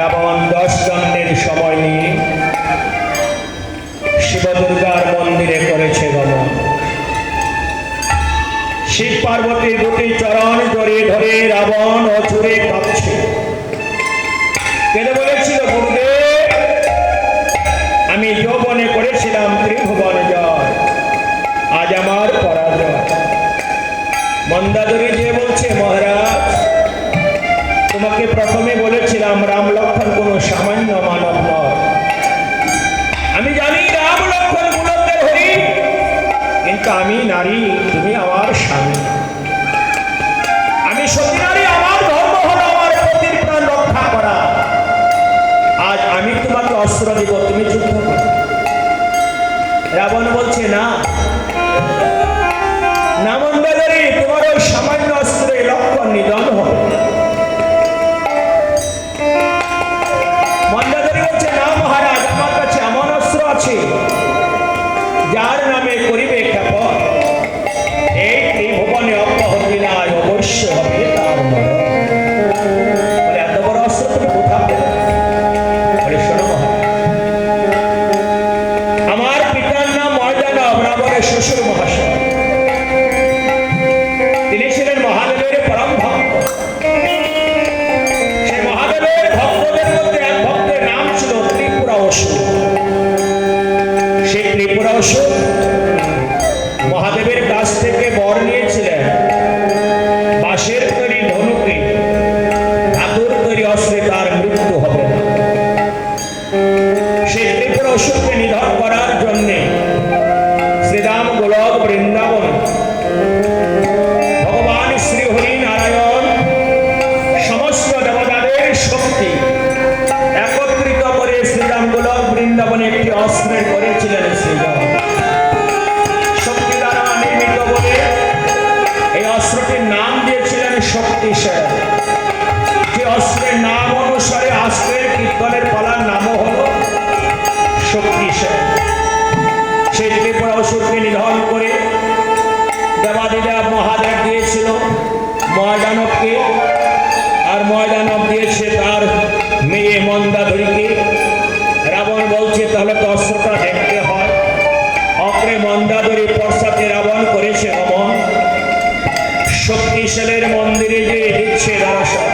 রাবণ দশ দণ্ডের সময় নিয়ে শিবদুর্গার মন্দিরে করেছে গমন। শিব পার্বতীর দুটি চরণ জড়িয়ে ধরে রাবণ অচুরে কাঁপছে। কেন বলেছিল, গুরুদেব শ্বশুর মহাশয়। বৃন্দাবনে একটি অস্ত্রের করেছিলেন শ্রী শক্তি দ্বারা নির্মিত বলে এই অস্ত্রটির নাম দিয়েছিলেন শক্তি যে অস্ত্রের নাম অনুসারে অস্ত্রের কীর্তনের পালার নামও হল শক্তি সাহেব শক্তিশালের মন্দিরে যে দিচ্ছে দর্শন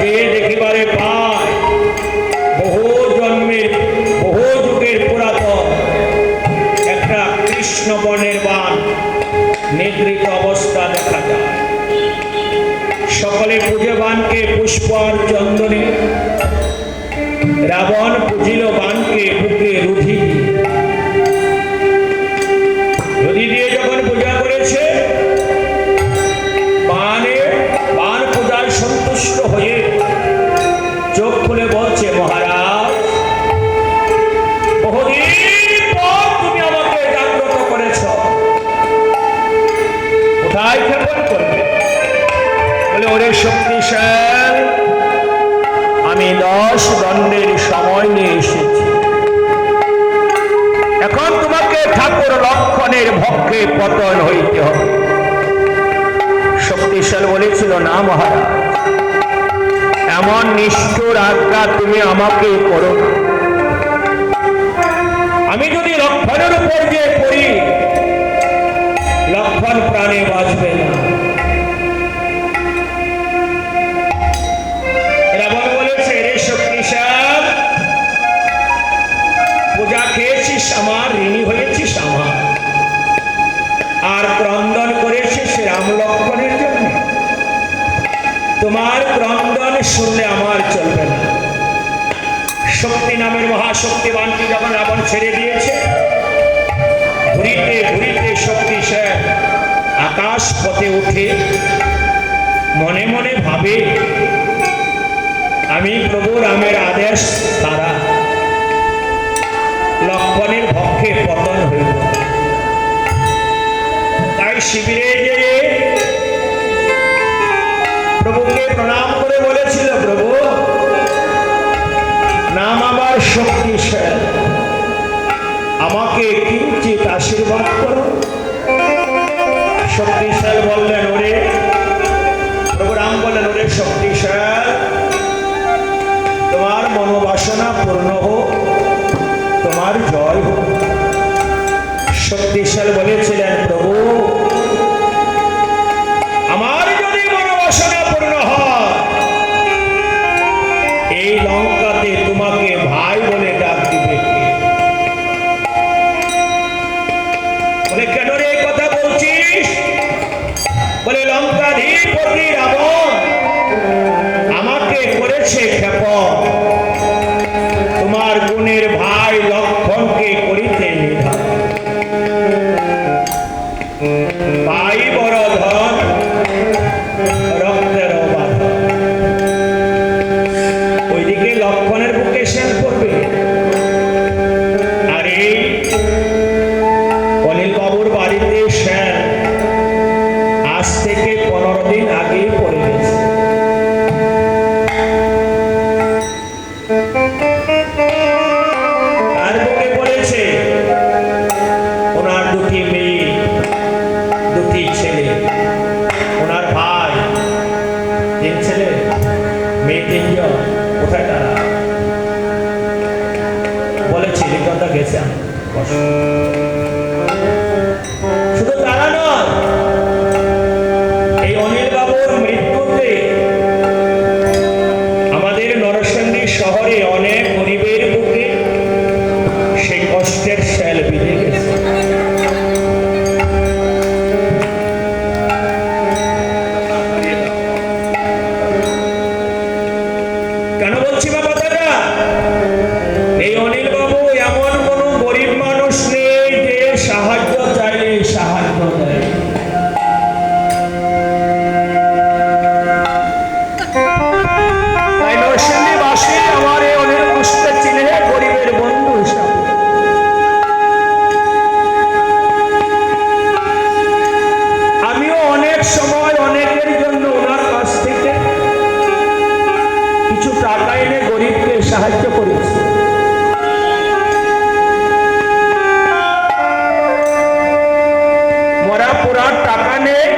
যে দেখিবারে পায়, বহু জন্মের, বহু যুগের পুরাতন একটা কৃষ্ণ বনের বান নিদ্রিত অবস্থা দেখা যায়। সকলে পূজবানকে পুষ্প আর চন্দনে রাবণ পতন হইতে হবে। শক্তিশাল বলেছিল, না মহারাজ, এমন নিষ্ঠুর আজ্ঞা তুমি আমাকে করো আমি যদি লক্ষণের উপর দিয়ে পড়ি, লক্ষণ প্রাণে বাঁচবে না। পথে উঠে মনে মনে ভাবে, আমি প্রভু রামের আদেশ তারা লক্ষণের পক্ষে পতন হইল তাই শিবিরে যে প্রভুকে প্রণাম করে বলেছিল, প্রভু, নাম আমার শক্তি আমাকে কিঞ্চিত আশীর্বাদ করো। শক্তিশাল বললেন, ওরে প্রভু রাম বললেন, ওরে শক্তিশাল তোমার মনোবাসনা পূর্ণ হোক, তোমার জয় হোক। শক্তিশাল বলেছে পোড়ার টাকা নেই।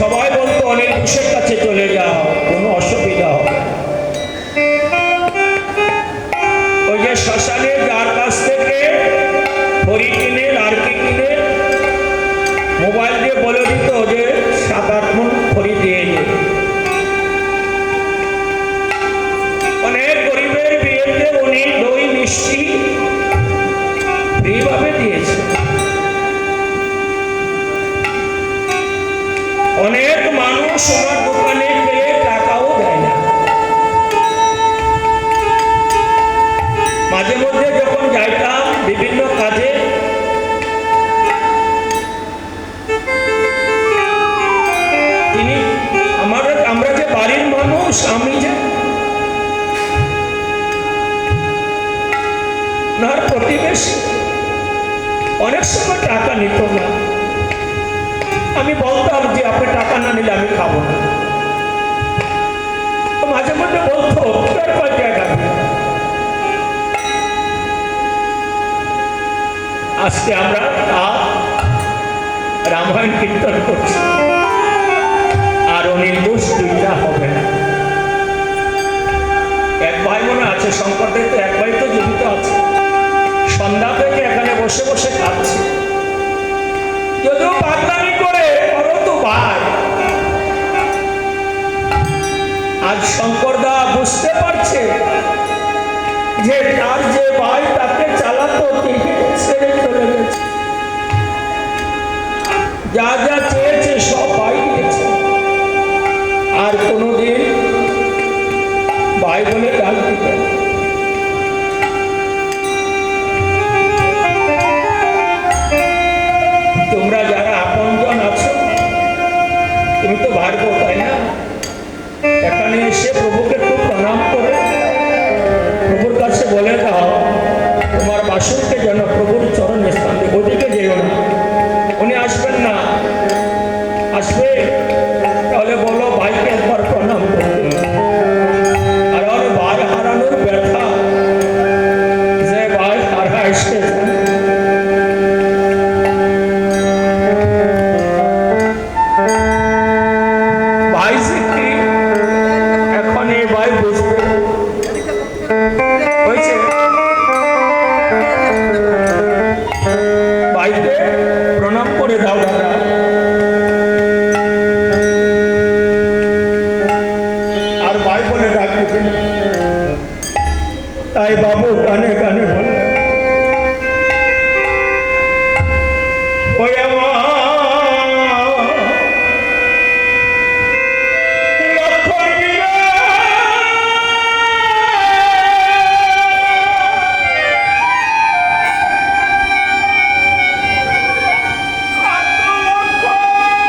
সবাই বলতো অনেক ঘুষের কাছে চলে যাও, কোনো অসুবিধা হবে। ওই যে কাছ থেকে হরি কিনে কিনে, মোবাইল দিয়ে বলে দিত যে, সাত আট মন দিয়ে অনেক গরিবের বিয়েতে উনি দই মিষ্টি ফ্রিভাবে দিয়েছে। ওনার দোকানে গিয়ে টাকাও দেয় না। মাঝে মধ্যে যখন যাইতাম বিভিন্ন কাজে, তিনি আমার আমরা যে বাড়ির মানুষ, আমি যে প্রতিবেশী, অনেক সময় টাকা নিত না। আমি বলতাম যে আপনি টাকা না নিলে আমি খাব না। মাঝে মধ্যে বলতো, "তোর কয় টাকা আজকে আমরা রামায়ণ কীর্তন করছি। আর অনিল ঘোষ দুইটা হবে। না এক ভাই মনে আছে, শঙ্করদেব তো এক ভাই তো জীবিত আছে। সন্ধ্যা থেকে এখানে বসে বসে খাচ্ছে। যদিও পাগলামি ভাই আজ শঙ্করদা বুঝতে পারছে যে তার যে ভাই তাকে চালাতো ছেড়ে চলে গেছে। যা যা চেয়েছে, সব ভাই দিয়েছে। আর কোনোদিন ভাই বলে ডাক দিবেন তোমরা আসবে।